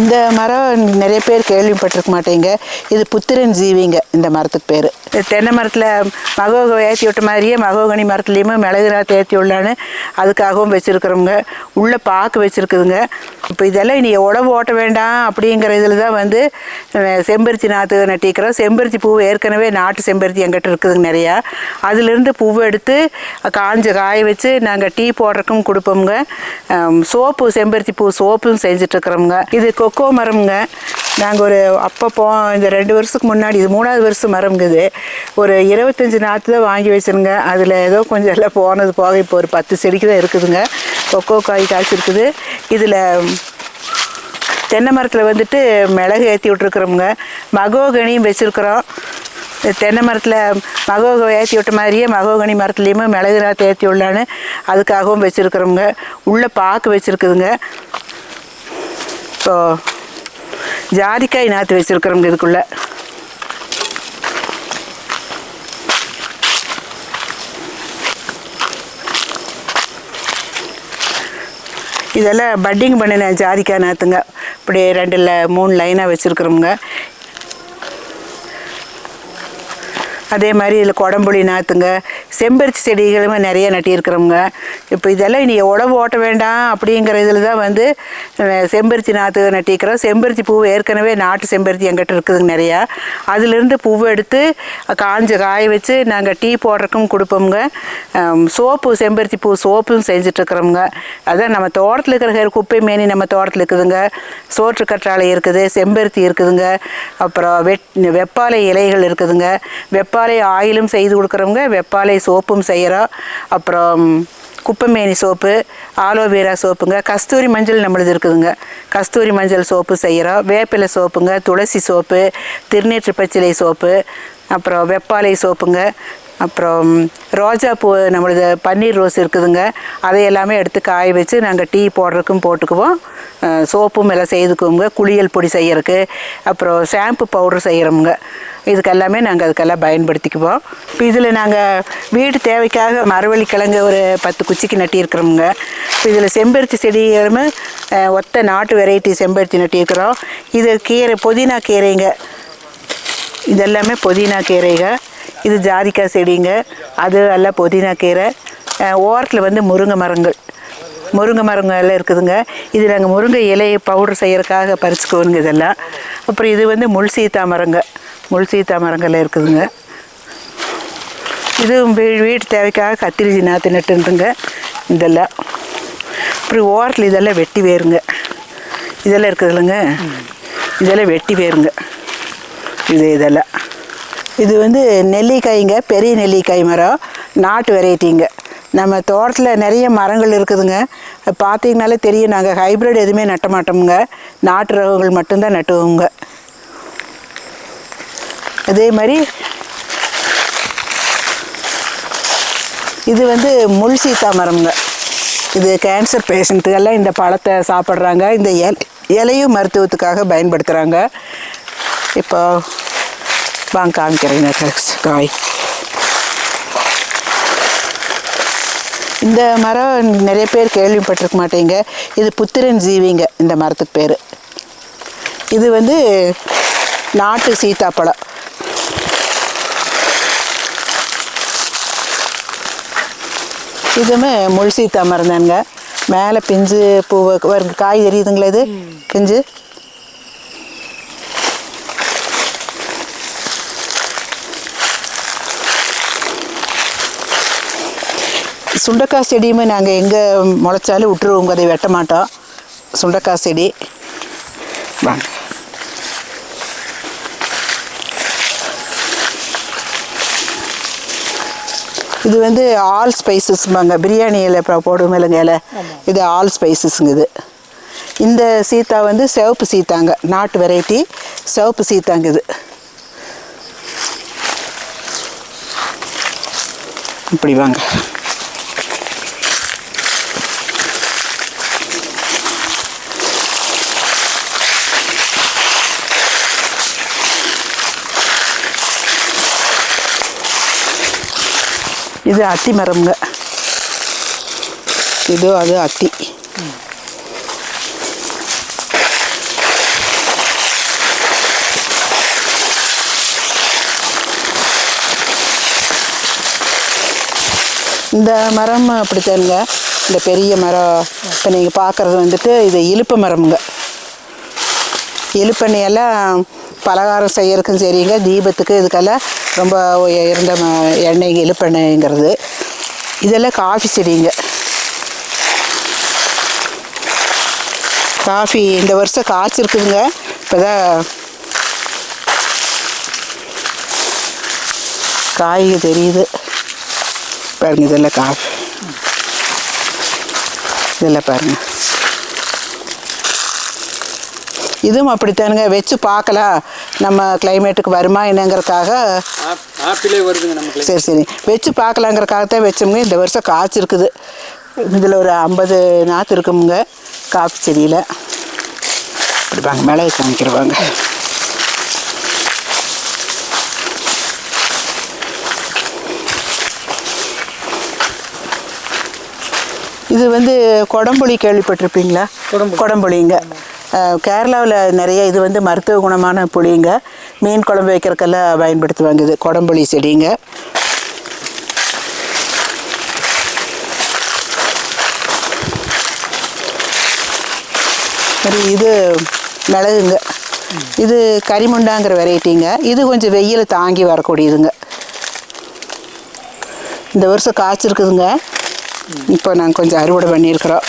இந்த மரம் நிறைய பேர் கேள்விப்பட்டிருக்க மாட்டேங்க. இது புத்திரன் ஜீவிங்க இந்த மரத்துக்கு பேர். தென்னை மரத்தில் மகோக ஏற்றி விட்ட மாதிரியே மகோகனி மரத்துலேயுமே மிளகு நாற்று ஏற்றி உள்ளான்னு அதுக்காகவும் வச்சுருக்குறோங்க உள்ளே பாக்கு வச்சுருக்குதுங்க. இப்போ இதெல்லாம் இனி உழவு ஓட்ட வேண்டாம் அப்படிங்கிற இதில் தான் வந்து செம்பருத்தி நாற்று நட்டிக்கிறோம். செம்பருத்தி பூ ஏற்கனவே நாட்டு செம்பருத்தி எங்கிட்ட இருக்குதுங்க நிறையா. அதுலேருந்து பூவை எடுத்து காஞ்ச காய வச்சு நாங்கள் டீ போடுறதுக்கும் கொடுப்போம்ங்க. சோப்பு செம்பருத்தி பூ சோப்பும் செஞ்சிட்ருக்குறோம்ங்க. இது கொக்கோ மரம்ங்க. நாங்கள் ஒரு அப்போ போ இந்த ரெண்டு வருஷத்துக்கு முன்னாடி இது மூணாவது வருஷம் மரம்ங்க இது. ஒரு இருபத்தஞ்சி நாற்று தான் வாங்கி வச்சுருங்க. அதில் ஏதோ கொஞ்சம் எல்லாம் போனது போக இப்போ ஒரு பத்து செடிக்கு தான் இருக்குதுங்க. கொக்கோ காய் காய்ச்சிருக்குது. இதில் தென்னை மரத்தில் வந்துட்டு மிளகு ஏற்றி விட்ருக்குறோமுங்க மகோகனியும் வச்சுருக்குறோம். தென்னை மரத்தில் மகோக ஏற்றி விட்ட மாதிரியே மகோகனி மரத்துலேயுமே மிளகு நாற்று ஏற்றி விடலான்னு அதுக்காகவும் வச்சுருக்குறோமுங்க. உள்ளே பாக்கு வச்சுருக்குதுங்க. இப்போ ஜாதிக்காய் நாற்று வச்சுருக்குறோங்க இதுக்குள்ளே. இதெல்லாம் பட்டிங் பண்ணினேன் ஜாதிக்காய் நாற்றுங்க இப்படி ரெண்டு ல மூணு லைனாக வச்சுருக்குறோமுங்க அதே மாதிரி இதில் குடம்புளி நாற்றுங்க செம்பருத்தி செடிகளுமே நிறைய நட்டியிருக்கிறோங்க இப்போ இதெல்லாம் இனி உழவு ஓட்ட வேண்டாம் அப்படிங்கிற இதில் தான் வந்து செம்பருத்தி நாற்று நட்டிருக்கிறோம் செம்பருத்தி பூ ஏற்கனவே நாட்டு செம்பருத்தி எங்கிட்ட இருக்குதுங்க நிறையா. அதுலேருந்து பூவை எடுத்து காஞ்ச காய வச்சு நாங்கள் டீ போடுறக்கும் கொடுப்போம்ங்க. சோப்பு செம்பருத்தி பூ சோப்பும் செஞ்சிட்ருக்குறோமுங்க. அதான் நம்ம தோட்டத்தில் இருக்கிற குப்பை மேனி நம்ம தோட்டத்தில் இருக்குதுங்க. சோற்று கற்றாழை இருக்குது செம்பருத்தி இருக்குதுங்க. அப்புறம் வெட் வெப்பாலை இலைகள் இருக்குதுங்க. வெப்பாலை ஆயிலும் செய்து கொடுக்குறவங்க வெப்பாலை சோப்பும் செய்கிறோம் அப்புறம் குப்பைமேனி சோப்பு ஆலோவேரா சோப்புங்க கஸ்தூரி மஞ்சள் நம்மளது இருக்குதுங்க. கஸ்தூரி மஞ்சள் சோப்பு செய்கிறோம் வேப்பிலை சோப்புங்க துளசி சோப்பு திருநீற்று பச்சிலை சோப்பு அப்புறம் வெப்பாலை சோப்புங்க. அப்புறம் ரோஜா பூ நம்மளது பன்னீர் ரோஸ் இருக்குதுங்க. அதை எல்லாமே எடுத்து காய வச்சு நாங்கள் டீ போடுறதுக்கும் போட்டுக்குவோம். சோப்பும் எல்லாம் செய்துக்குவோங்க குளியல் பொடி செய்யறதுக்கு. அப்புறம் ஷாம்பு பவுடர் செய்கிறோமுங்க இதுக்கெல்லாமே நாங்கள் அதுக்கெல்லாம் பயன்படுத்திக்குவோம். இப்போ இதில் நாங்கள் வீட்டு தேவைக்காக மரவள்ளி கிழங்கு ஒரு பத்து குச்சிக்கு நட்டியிருக்கிறோமுங்க. இப்போ இதில் செம்பருத்தி செடிகளுமே ஒத்த நாட்டு வெரைட்டி செம்பருத்தி நட்டியிருக்கிறோம். இது கீரை புதினா கீரைங்க. இதெல்லாமே புதினா கீரைங்க. இது ஜாதிக்காய் செடிங்க. அது எல்லாம் புதினா கீரை. ஓரத்தில் வந்து முருங்கை மரங்கள். முருங்கை மரங்கள் எல்லாம் இருக்குதுங்க. இது நாங்கள் முருங்கை இலையை பவுடர் செய்கிறதுக்காக பறிச்சுக்குவோங்க இதெல்லாம். அப்புறம் இது வந்து முள் சீத்தா மரங்க. முள் சீத்தா மரங்கள்லாம் இருக்குதுங்க. இது வீ வீட்டு தேவைக்காக கத்திரிச்சி நாற்று நட்டுருந்துங்க இதெல்லாம். அப்புறம் ஓரத்தில் இதெல்லாம் வெட்டி வேருங்க. இதெல்லாம் இருக்குது இல்லைங்க இதெல்லாம் வெட்டி வேருங்க. இது இதெல்லாம். இது வந்து நெல்லிக்காய்ங்க பெரிய நெல்லிக்காய் மரம் நாட்டு வெரைட்டிங்க. நம்ம தோட்டத்தில் நிறைய மரங்கள் இருக்குதுங்க. பார்த்தீங்கனாலே தெரியும் நாங்கள் ஹைப்ரிட் எதுவுமே நட்ட மாட்டோமுங்க. நாட்டு ரகங்கள் மட்டும்தான் நட்டுவோங்க அதே மாதிரி இது வந்து முள் சீத்தா மரம்ங்க. இது கேன்சர் பேஷண்ட்டுகள்லாம் இந்த பழத்தை சாப்பிட்றாங்க. இந்த இலையும் மருத்துவத்துக்காக பயன்படுத்துகிறாங்க இப்போ வாங்க காமிக்கிறேங்க க- காய் இந்த மரம் நிறைய பேர் கேள்விப்பட்டிருக்க மாட்டீங்க. இது புத்திரன் ஜீவிங்க இந்த மரத்துக்கு பேர். இது வந்து நாட்டு சீத்தாப்பழம் இதுவுமே முள் சீத்தா மரம் தானுங்க மேலே பிஞ்சு வருங்க காய் தெரியுதுங்களா இது? பிஞ்சு? சுண்டக்காய் செடியுமே நாங்கள் எங்கே முளைச்சாலும் விட்டுருவோங்க அதை வெட்ட மாட்டோம். சுண்டக்காய் செடி. வாங்க. இது வந்து ஆல் ஸ்பைசஸ்பாங்க பிரியாணி இலை இப்போ போடுவோம் இல்லைங்க இலை. இது ஆல் ஸ்பைசஸ்ங்க இது. இந்த சீத்தா வந்து சிவப்பு சீத்தாங்க. நாட்டு வெரைட்டி சிவப்பு சீத்தாங்க இது. இப்படி வாங்க. இது அத்தி மரம்ங்க. இது அது அத்தி. இந்த மரம் அப்படி தெரியல இந்த பெரிய மரம். இப்போ நீங்கள் பார்க்குறது வந்துட்டு இது இழுப்பு மரமுங்க. இழுப்பண்ணையெல்லாம் பலகாரம் செய்யறதுக்கும் சரிங்க தீபத்துக்கு இதுக்கெல்லாம் ரொம்ப இருந்த ம- எண்ணெய் இலுப்பெண்ணெய்ங்கிறது இதெல்லாம் காஃபி செடிங்க. காஃபி இந்த வருஷம் காய்ச்சிருக்குதுங்க. இப்போ தான் காய் தெரியுது. பாருங்க இதெல்லாம் காஃபி இதெல்லாம் பாருங்கள் இதுவும் அப்படித்தானுங்க. வச்சு பார்க்கலாம் நம்ம கிளைமேட்டுக்கு வருமா என்னங்கிறதுக்காக. சரி சரி. வச்சு பார்க்கலாங்கிறக்காக தான் வச்சோமுங்க. இந்த வருஷம் காய்ச்சிருக்குது இதில் ஒரு ஐம்பது நாற்று இருக்குமுங்க காஃபி செடியில். இப்படி வாங்க மிளகு காமிக்கிறவாங்க இது வந்து கொடம்புளி கேள்விப்பட்டிருப்பீங்களா? கொடம்புளி. கொடம்புளிங்க. கேரளாவில் நிறைய இது வந்து மருத்துவ குணமான புளிங்க. மீன் குழம்பு வைக்கிறதுக்கெல்லாம் பயன்படுத்துவாங்க இது. குடம்புளி செடிங்க. சரி இது மிளகுங்க. இது கரிமுண்டாங்கிற வெரைட்டிங்க. இது கொஞ்சம் வெயில் தாங்கி வரக்கூடியதுங்க. இந்த வருஷம் காய்ச்சிருக்குதுங்க. இப்போ நாங்கள் கொஞ்சம் அறுவடை பண்ணியிருக்கிறோம்.